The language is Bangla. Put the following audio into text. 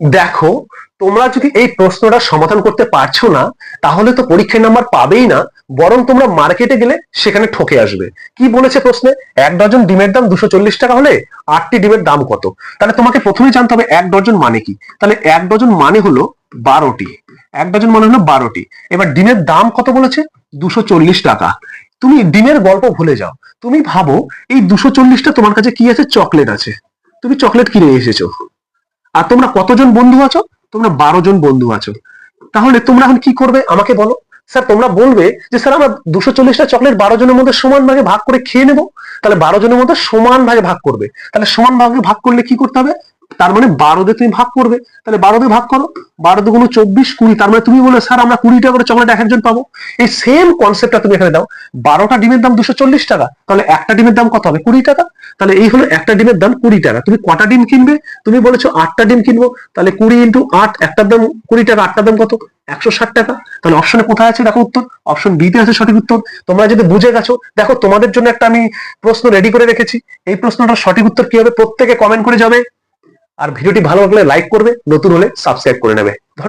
দেখো, তোমরা যদি এই প্রশ্নটা সমাধান করতে পারছ না, তাহলে তো পরীক্ষার নাম্বার পাবেই না, বরং তোমরা মার্কেটে গেলে সেখানে ঠকে আসবে। কি বলেছে প্রশ্নে? এক ডজন ডিমের দাম দুশো চল্লিশ টাকা হলে আটটি ডিমের দাম কত? তাহলে তোমাকে প্রথমে জানতে হবে এক ডজন মানে কি। তাহলে এক ডজন মানে হলো বারোটি। এক ডজন মানে হলো বারোটি। এবার ডিমের দাম কত বলেছে? দুশো চল্লিশ টাকা। তুমি ডিমের গল্প ভুলে যাও। তুমি ভাবো, এই দুশো চল্লিশটা তোমার কাছে কি আছে? চকলেট আছে। তুমি চকলেট কিনে এসেছ। আর তোমরা কতজন বন্ধু আছো? তোমরা বারো জন বন্ধু আছো। তাহলে তোমরা এখন কি করবে? আমাকে বলো। স্যার, তোমরা বলবে যে, স্যার, আমরা দুশো চল্লিশটা চকলেট বারো জনের মধ্যে সমান ভাগে ভাগ করে খেয়ে নেব। তাহলে বারো জনের মধ্যে সমান ভাগে ভাগ করবে। তাহলে সমান ভাগে ভাগ করলে কি করতে হবে? তার মানে বারো দিয়ে তুমি ভাগ করবে। তাহলে বারো দিয়ে ভাগ করো। বারো দুগুলো চব্বিশ কুড়ি, তার মানে তুমি বলে স্যার, আমরা কুড়ি টাকা করে চকলেট এক একজন পাবো। এই সেম কনসেপ্টটা তুমি এখানে দাও। বারোটা ডিমের দাম দুশো চল্লিশ টাকা। তাহলে একটা ডিমের দাম কত হবে? কুড়ি টাকা। তাহলে এই হলো একটা ডিমের দাম কুড়ি টাকা। তুমি কটা ডিম কিনবে? তুমি বলেছ আটটা ডিম কিনবো। তাহলে কুড়ি ইন্টু আট, একটার দাম কুড়ি টাকা, আটটার দাম কত? একশো ষাট টাকা। তাহলে অপশনে কোথায় আছে? দেখো উত্তর। অপশন বি তে আছে সঠিক উত্তর। তোমরা যদি বুঝে গেছো, দেখো তোমাদের জন্য একটা আমি প্রশ্ন রেডি করে রেখেছি। এই প্রশ্নটার সঠিক উত্তর কি হবে? প্রত্যেকে কমেন্ট করে যাবে আর ভিডিওটি ভালো লাগলে লাইক করবে নতুন হলে সাবস্ক্রাইব করে নেবে।